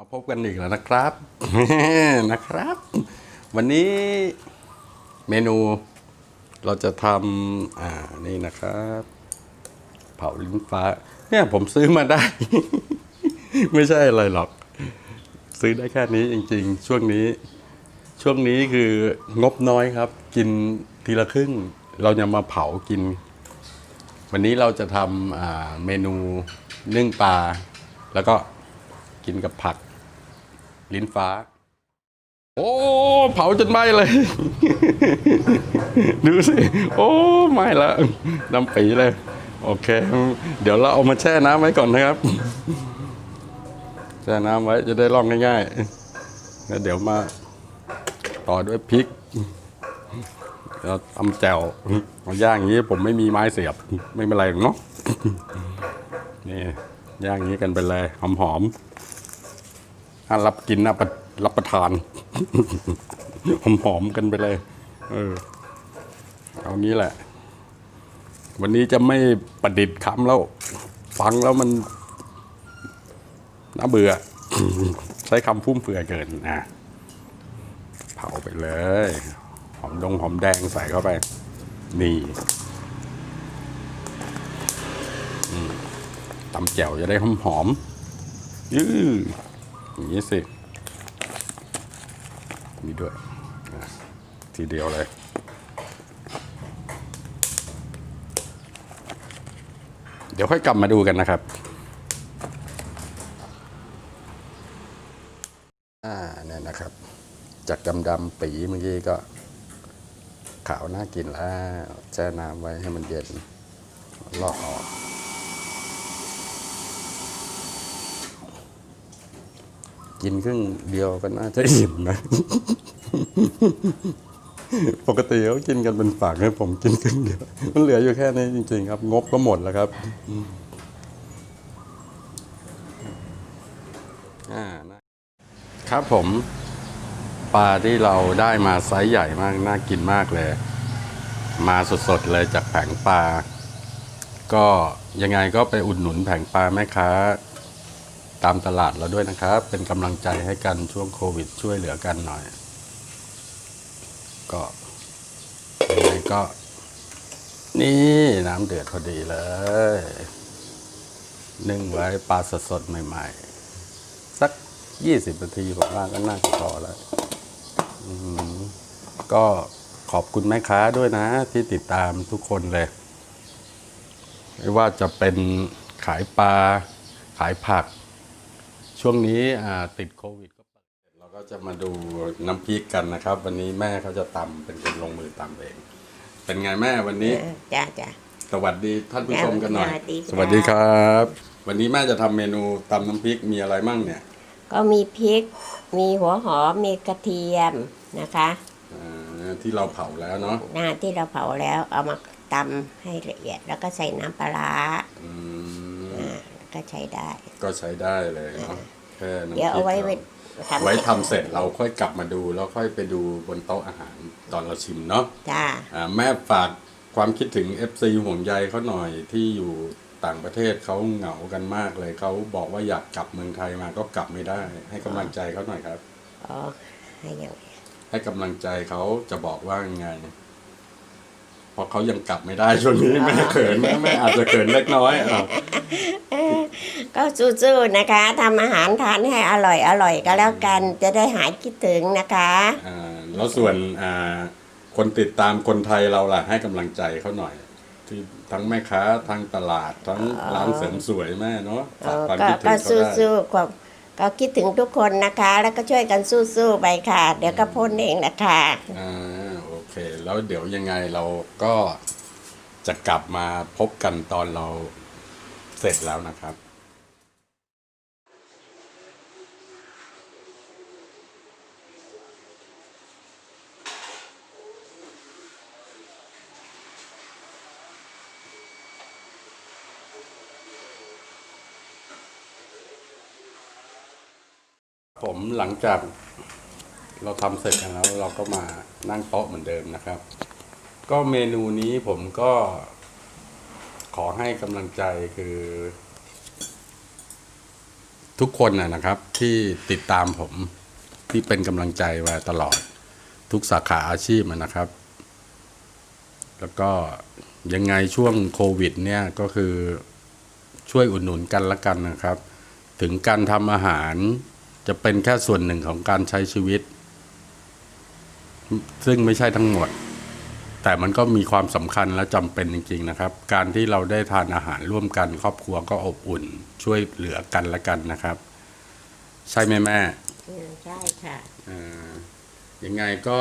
มาพบกันอีกแล้วนะครับ นะครับ วันนี้เมนูเราจะทำอ่านี่นะครับ เผาลิ้นฟ้า เนี่ยผมซื้อมาได้ ไม่ใช่อะไรหรอก ซื้อได้แค่นี้จริง ๆ ช่วงนี้ ช่วงนี้คืองบน้อยครับ กินทีละครึ่ง เราจะมาเผากิน วันนี้เราจะทำเมนูนึ่งปลาแล้วก็ กินกับผัก ลิ้นฟ้า โอ้ เผาจนไหม้เลย ดูสิ โอ้ไหม้แล้วดำปีเลย โอเค เดี๋ยวเราเอามาแช่น้ำไว้ก่อนนะครับ แช่น้ำไว้จะได้ลองง่ายๆแล้วเดี๋ยวมาต่อด้วยพริกแล้วทำแจ่วมาย่างอย่างนี้ผมไม่มีไม้เสียบ ไม่เป็นไรหรอกเนาะนี่ย่างอย่างนี้กันไปเลยหอมๆ รับกินนะรับประทาน หอมๆกันไปเลย เออเอางี้แหละ วันนี้จะไม่ประดิษฐ์คำแล้ว ฟังแล้วมันน่าเบื่อ ใช้คำฟุ่มเฟือยเกินนะเผาไปเลย หอมดงหอมแดงใส่เข้าไป นี่ตำแจ่วจะได้หอมหอมยื้อ ย่างนี้สิบมีด้วย ทีเดียวเลยเดี๋ยวค่อยกลับมาดูกันนะครับ อ่าเนี่ยนะครับ จากดำๆปีเมื่อกี้ก็ ขาวน่ากินแล้วแช่น้ำไว้ให้มันเย็นลอกออก กินครึ่งเดียวก็น่าจะอิ่มนะ ปกติเขากินกันเป็นฝากให้ผมกินครึ่งเดียว มันเหลืออยู่แค่นี้จริง ๆ ครับ งบก็หมดแล้วครับครับผมปลาที่เราได้มาไซส์ใหญ่มาก น่ากินมากเลย มาสดๆเลยจากแผงปลา ก็ยังไงก็ไปอุดหนุนแผงปลาแม่ค้า ตามตลาดเราด้วยนะครับ เป็นกำลังใจให้กันช่วงโควิด ช่วยเหลือกันหน่อย ก็ยังไงก็ นี่น้ำเดือดพอดีเลย นึ่งไว้ปลาสดๆใหม่ ๆ สักยี่สิบนาทีผมว่าก็น่าจะพอแล้วก็ขอบคุณแม่ค้าด้วยนะ ที่ติดตามทุกคนเลย ไม่ว่าจะเป็นขายปลาขายผัก ช่วงนี้อ่าติดโควิดก็เปิดเราก็จะมาดูน้ำพริกกันนะครับ วันนี้แม่เขาจะตำเป็นคนลงมือตำเอง เป็นไงแม่วันนี้เออจ้าจ้าสวัสดีท่านผู้ชมกันหน่อยสวัสดีครับสวัสดีครับ วันนี้แม่จะทำเมนูตำน้ำพริกมีอะไรมั่งเนี่ย ก็มีพริก มีหัวหอม มีกระเทียมนะคะอ่าที่เราเผาแล้วเนาะหน้าที่เราเผาแล้วเอามาตำให้ละเอียดแล้วก็ใส่น้ำปลาร้า อืม อ่าแล้ว ก็ใช้ได้ ก็ใช้ได้เลยเนาะแค่น้ำพริกเดี๋ยวเอาไว้เราทำไว้ทำเสร็จเราค่อยกลับมาดู แล้วค่อยไปดูบนโต๊ะอาหารตอนเราชิมเนาะจ้า อ่าแม่ฝากความคิดถึง FC ห่วงใยเขาหน่อยที่อยู่ต่างประเทศเขาเหงากันมากเลยเขาบอกว่าอยากกลับเมืองไทยมาก็กลับไม่ได้ ให้กำลังใจเขาหน่อยครับ อ๋อให้อย่างให้กำลังใจเขาจะบอกว่ายังไงเพราะเขายังกลับไม่ได้ช่วงนี้แม่เขินแม่แม่อาจจะเขินเล็กน้อยอะก็สู้ๆนะคะทำอาหารทานให้อร่อยอร่อยก็แล้วกันจะได้หายคิดถึงนะคะอ่าแล้วส่วนอ่าคนติดตามคนไทยเราล่ะให้กำลังใจเขาหน่อย ที่ทั้งแม่ค้าทั้งตลาดทั้งร้านเสริมสวยแม่เนาะเอฝากอความก็คิดถึงก็เขาได้สู้ๆก็ก็คิดถึงทุกคนนะคะ แล้วก็ช่วยกันสู้ๆไปค่ะ เดี๋ยวก็พ้นเองแหละค่ะอ่าโอ เค แล้วเดี๋ยวยังไงเราก็จะกลับมาพบกันตอนเราเสร็จแล้วนะครับผมหลังจาก เราทำเสร็จกันแล้วเราก็มานั่งโต๊ะเหมือนเดิมนะครับ ก็เมนูนี้ผมก็ ขอให้กำลังใจคือ ทุกคนนะครับ ที่ติดตามผมที่เป็นกำลังใจมาตลอด ทุกสาขาอาชีพนะครับ แล้วก็ยังไงช่วงโควิด เนี่ยก็คือช่วยอุดหนุนกันละกันนะครับ ถึงการทำอาหารจะเป็นแค่ส่วนหนึ่งของการใช้ชีวิต ซึ่งไม่ใช่ทั้งหมด แต่มันก็มีความสำคัญและจำเป็นจริง ๆ นะครับ การที่เราได้ทานอาหารร่วมกัน ครอบครัวก็อบอุ่น ช่วยเหลือกันละกันนะครับ ใช่ไหมแม่อืมใช่ค่ะอ่ายังไงก็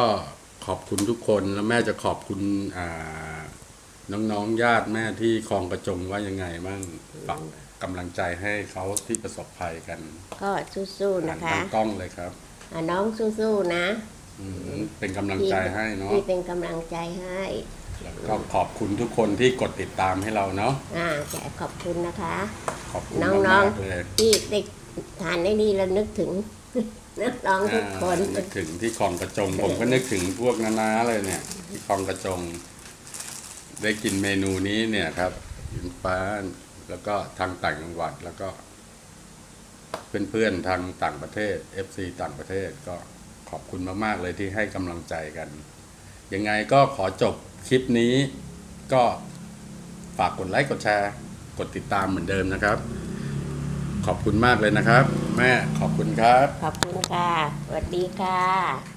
ขอบคุณทุกคนแล้วแม่จะขอบคุณอ่าน้องๆญาติแม่ที่คลองกระจงว่ายังไงบ้างฝากกำลังใจให้เขาที่ประสบภัยกัน ก็สู้ๆหันะนคะทางกล้องเลยครับอะน้องสู้ๆนะ อืมเป็นกำลังใจให้เนาะที่เป็นกำลังใจให้แล้วก็ขอบคุณทุกคนที่กดติดตามให้เราเนาะอ่าแกขอบคุณนะคะ ขอบคุณน้มาองกๆเลยๆที่ได้ทานได้ดีแล้วนึกถึงนึกน้องทุกคน อ่านึกถึงที่คลองกระจง ผมก็นึกถึงพวกนานาเลยเนี่ย ที่คลองกระจง ได้กินเมนูนี้เนี่ยครับยินฟ้าแล้วก็ทางต่างจังหวัดแล้วก็ เพื่อนๆทางต่างประเทศ FC ต่างประเทศก็ข อบคุณมาก ๆ เลยที่ให้กำลังใจกัน ยังไงก็ขอจบคลิปนี้ก็ฝากกดไลค์กดแชร์กดติดตามเหมือนเดิมนะครับ ขอบคุณมากเลยนะครับ แม่ขอบคุณครับ ขอบคุณค่ะสวัสดีค่ะ